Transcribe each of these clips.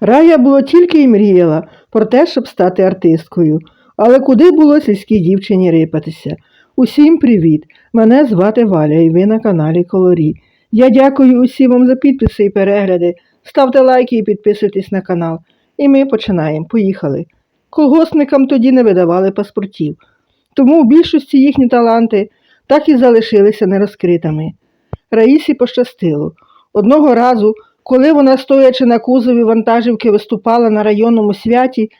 Рая було тільки й мріяла про те, щоб стати артисткою. Але куди було сільській дівчині рипатися? Усім привіт! Мене звати Валя і ви на каналі Колорі. Я дякую усім вам за підписи і перегляди. Ставте лайки і підписуйтесь на канал. І ми починаємо. Поїхали. Колгоспникам тоді не видавали паспортів, тому в більшості їхні таланти так і залишилися нерозкритими. Раїсі пощастило. Одного разу, коли вона, стоячи на кузові вантажівки, виступала на районному святі,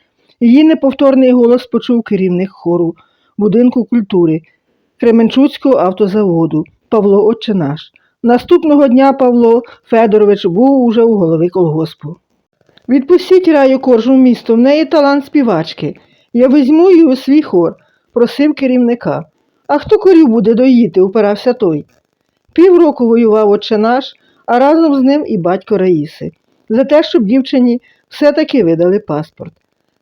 її неповторний голос почув керівник хору будинку культури Кременчуцького автозаводу Павло Отчинаш. Наступного дня Павло Федорович був уже у голови колгоспу. Відпустіть раю коржу місто, в неї талант співачки. Я візьму її у свій хор, просив керівника. А хто корів буде доїти, упирався той. Півроку воював отче наш, а разом з ним і батько Раїси, за те, щоб дівчині все-таки видали паспорт.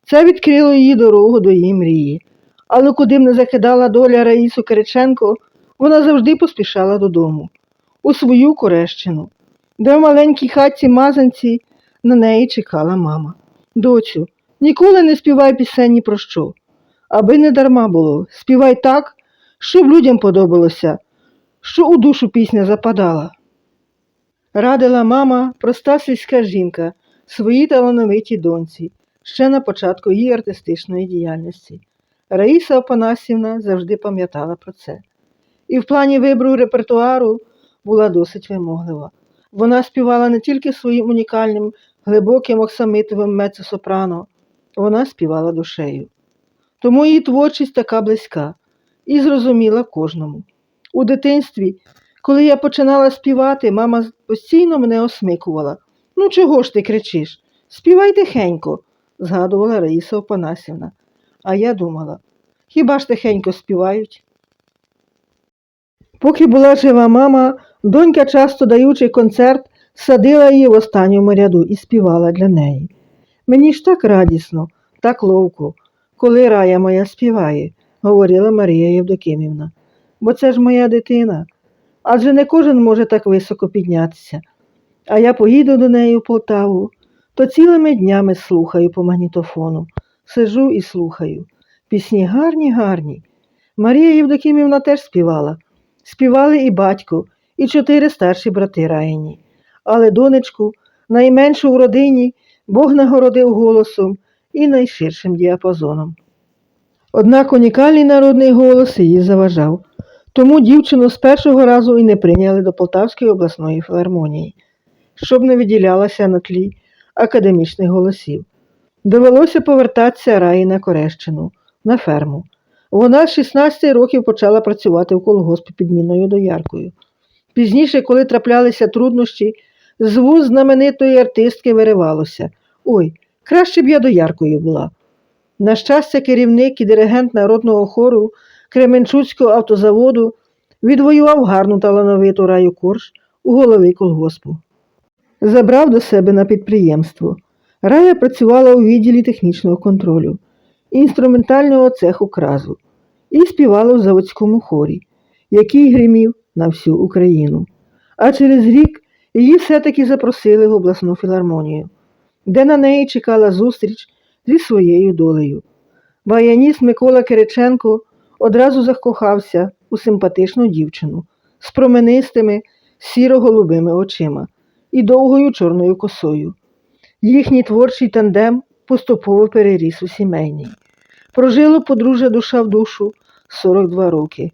Це відкрило її дорогу до її мрії. Але куди б не закидала доля Раїсу Кириченко, вона завжди поспішала додому, у свою Корещину, де в маленькій хатці мазанці на неї чекала мама. Доцю, ніколи не співай пісень про що. Аби не дарма було, співай так, щоб людям подобалося, що у душу пісня западала. Радила мама, проста сільська жінка, своїй талановитій доньці, ще на початку її артистичної діяльності. Раїса Опанасівна завжди пам'ятала про це. І в плані вибору репертуару була досить вимоглива. Вона співала не тільки своїм унікальним, глибоким оксамитовим мецо-сопрано, вона співала душею. Тому її творчість така близька і зрозуміла кожному. У дитинстві, коли я починала співати, мама постійно мене осмикувала. Ну, чого ж ти кричиш? Співай тихенько, згадувала Раїса Опанасівна. А я думала, хіба ж тихенько співають? Поки була жива мама, донька, часто даючи концерт, садила її в останньому ряду і співала для неї. Мені ж так радісно, так ловко, коли рая моя співає, говорила Марія Євдокимівна. Бо це ж моя дитина. Адже не кожен може так високо піднятися. А я поїду до неї в Полтаву, то цілими днями слухаю по магнітофону, сижу і слухаю. Пісні гарні, гарні. Марія Євдокимівна теж співала. Співали і батько, і чотири старші брати Раїні. Але донечку, найменшу в родині, Бог нагородив голосом і найширшим діапазоном. Однак унікальний народний голос її заважав, тому дівчину з першого разу і не прийняли до Полтавської обласної філармонії, щоб не виділялася на тлі академічних голосів. Довелося повертатися Раї на Корещину, на ферму. Вона з 16 років почала працювати в колгоспі підмінною дояркою. Пізніше, коли траплялися труднощі, з вуз знаменитої артистки виривалося Ой, краще б я дояркою була. На щастя, керівник і диригент народного хору Кременчуцького автозаводу відвоював гарну талановиту раю корж у голови колгоспу. Забрав до себе на підприємство. Рая працювала у відділі технічного контролю, інструментального цеху кразу і співала в заводському хорі, який гримів на всю Україну. А через рік її все-таки запросили в обласну філармонію, де на неї чекала зустріч зі своєю долею. Баяніст Микола Кириченко одразу закохався у симпатичну дівчину з променистими сіро-голубими очима і довгою чорною косою. Їхній творчий тандем поступово переріс у сімейний. Прожило подружжя душа в душу 42 роки.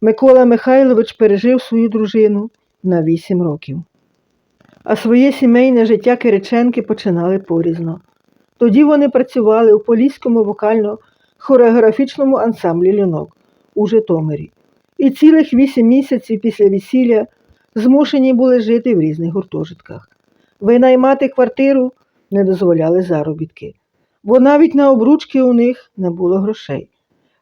Микола Михайлович пережив свою дружину на 8 років. А своє сімейне життя Кириченки починали порізно. Тоді вони працювали у Поліському вокально-хореографічному ансамблі Люнок у Житомирі. І цілих вісім місяців після весілля змушені були жити в різних гуртожитках. Винаймати квартиру не дозволяли заробітки, бо навіть на обручки у них не було грошей.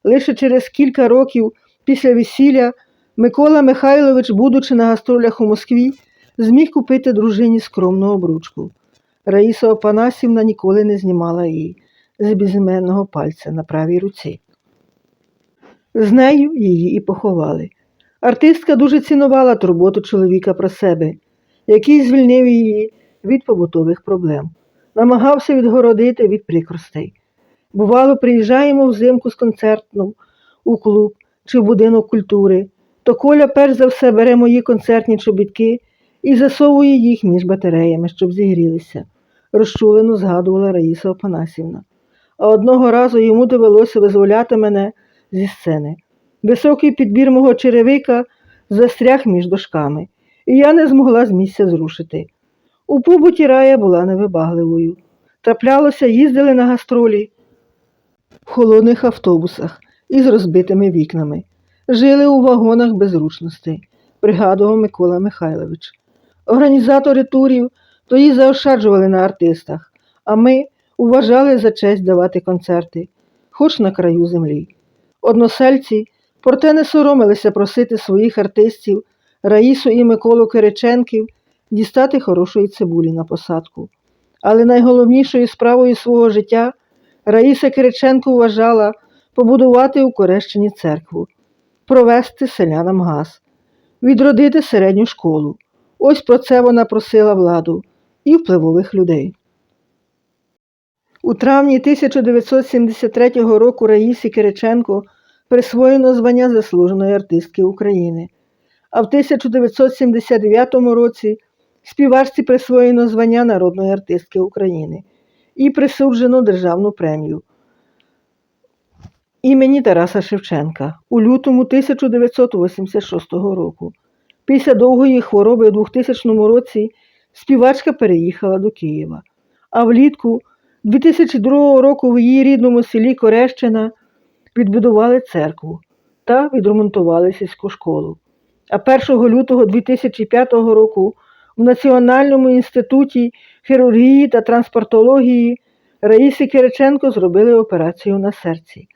Лише через кілька років після весілля Микола Михайлович, будучи на гастролях у Москві, зміг купити дружині скромну обручку. Раїса Опанасівна ніколи не знімала її з безіменного пальця на правій руці. З нею її і поховали. Артистка дуже цінувала турботу чоловіка про себе, який звільнив її від побутових проблем. намагався відгородити від прикростей. Бувало, приїжджаємо взимку з концертом у клуб чи в будинок культури, то Коля перш за все бере мої концертні чобітки і засовує їх між батареями, щоб зігрілися, розчулено згадувала Раїса Опанасівна. А одного разу йому довелося визволяти мене зі сцени. Високий підбір мого черевика застряг між дошками, і я не змогла з місця зрушити. У побуті рая була невибагливою. Траплялося, їздили на гастролі в холодних автобусах із розбитими вікнами. Жили у вагонах без зручностей, пригадував Микола Михайлович. Організатори турів тої заощаджували на артистах, а ми вважали за честь давати концерти, хоч на краю землі. Односельці, проте не соромилися просити своїх артистів Раїсу і Миколу Кириченків дістати хорошої цибулі на посадку. Але найголовнішою справою свого життя Раїса Кириченко вважала побудувати у Корещині церкву, провести селянам газ, відродити середню школу. Ось про це вона просила владу і впливових людей. У травні 1973 року Раїсі Кириченко присвоєно звання заслуженої артистки України, а в 1979 році співачці присвоєно звання народної артистки України і присуджено державну премію імені Тараса Шевченка у лютому 1986 року. Після довгої хвороби у 2000 році співачка переїхала до Києва, а влітку 2002 року в її рідному селі Корещина відбудували церкву та відремонтували сільську школу. А 1 лютого 2005 року в Національному інституті хірургії та транспортології Раїсі Кириченко зробили операцію на серці.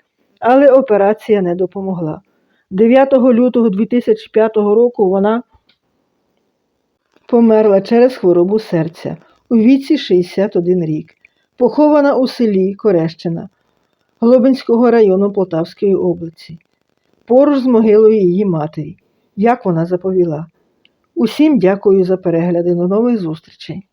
Але операція не допомогла. 9 лютого 2005 року вона померла через хворобу серця у віці 61 рік, похована у селі Корещина Глобинського району Полтавської області, поруч з могилою її матері, як вона заповіла. Усім дякую за перегляди. До нових зустрічей!